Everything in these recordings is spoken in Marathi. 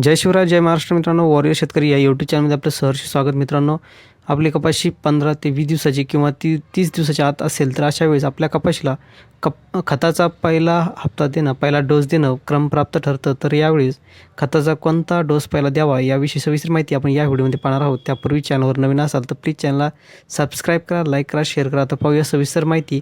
जय शिवराय जय महाराष्ट्र मित्रांनो वॉरियर शेतकरी या यूट्यूब चॅनलमध्ये आपलं सहर्ष स्वागत मित्रांनो. आपली कपाशी पंधरा ते वीस दिवसाची किंवा ती तीस दिवसाच्या आत असेल तर अशा वेळेस आपल्या कपाशीला कप खताचा पहिला हप्ता देणं पहिला डोस देणं क्रमप्राप्त ठरतं. तर यावेळेस खताचा कोणता डोस पहिला द्यावा याविषयी सविस्तर माहिती आपण या व्हिडिओमध्ये पाहणार आहोत. त्यापूर्वी चॅनलवर नवीन असाल तर प्लीज चॅनलला सबस्क्राईब करा लाईक करा शेअर करा. तर पाहूया सविस्तर माहिती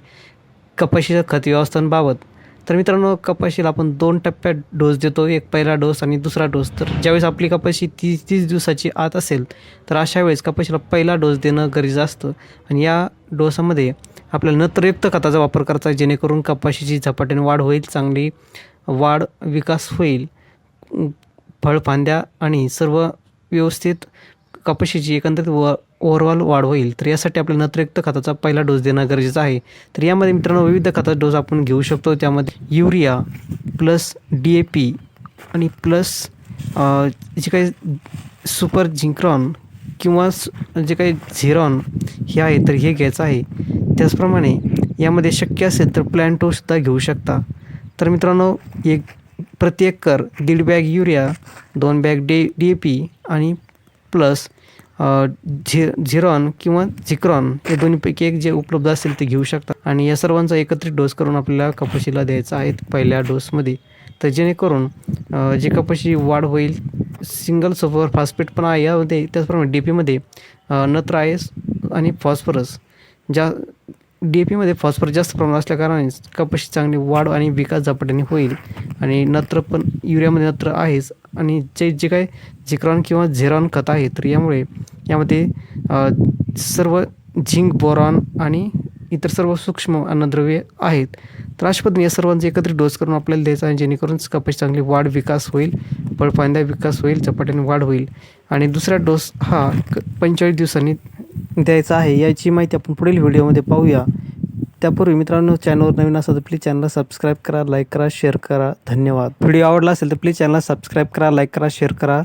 कपाशीच्या खत व्यवस्थांबाबत तर मित्रांनो कपाशीला आपण दोन टप्प्यात डोस देतो. एक पहिला डोस आणि दुसरा डोस तर ज्यावेळेस आपली कपाशी तीस तीस दिवसाची आत असेल तर अशा वेळेस कपाशीला पहिला डोस देणं गरजेचं असतं. आणि या डोसामध्ये आपल्याला नत्रयुक्त खताचा वापर करायचा जेणेकरून कपाशीची झपाट्याने वाढ होईल चांगली वाढ विकास होईल. फळफांद्या आणि सर्व व्यवस्थित कपाशीची एकंदरीत व ओव्हरऑल वाढ होईल. तर यासाठी आपल्याला नत्रयुक्त खताचा पहिला डोस देणं गरजेचं आहे. तर यामध्ये मित्रांनो विविध खताचा डोस आपण घेऊ शकतो. त्यामध्ये urea plus D A P आणि प्लस जे काही सुपर झिंक्रॉन किंवा जे काही झिरॉन हे आहे तर हे घ्यायचं आहे. त्याचप्रमाणे यामध्ये शक्य असेल तर प्लॅन्टोसुद्धा घेऊ शकता. तर मित्रांनो एक प्रति एकर दीड बॅग युरिया दोन बॅग डे डी ए पी आणि प्लस झि झिरॉन किंवा झिक्रॉन हे दोन्हीपैकी एक जे उपलब्ध असेल ते घेऊ शकता. आणि या सर्वांचा एकत्रित डोस करून आपल्याला कपाशीला द्यायचा आहे पहिल्या डोसमध्ये. तर जेणेकरून जे कपाशी वाढ होईल सिंगल सुपर फॉस्फेट पण आहे यामध्ये त्याचप्रमाणे डी पीमध्ये नत्र आहे आणि फॉस्फरस. ज्या डी ए पीमध्ये फॉस्फरस जास्त प्रमाणात असल्याकारणाने कपाशी चांगली वाढ आणि विकास झपाट्याने होईल. आणि नत्र पण युरियामध्ये नत्र आहेच. आणि जे जे काय झिक्रॉन किंवा झेरॉन खत आहे तर यामुळे यामध्ये सर्व झिंक बोरॉन आणि इतर सर्व सूक्ष्म अन्नद्रव्ये आहेत. तर अशा पद्धतीने या सर्वांचे एकत्रित डोस करून आपल्याला द्यायचा आहे जेणेकरून कपाशी चांगली वाढ विकास होईल फळफांद्या विकास होईल झपाट्याने वाढ होईल. आणि दुसरा डोस हा क पंचेचाळीस दिवसांनी द्यायचा आहे याची माहिती आपण पुढील व्हिडिओमध्ये पाहूया. त्यापूर्वी मित्रांनो चॅनलवर नवीन असाल तर प्लीज चॅनलला सबस्क्राईब करा लाईक करा शेअर करा. धन्यवाद. व्हिडिओ आवडला असेल तर प्लीज चॅनलला सबस्क्राईब करा लाईक करा शेअर करा.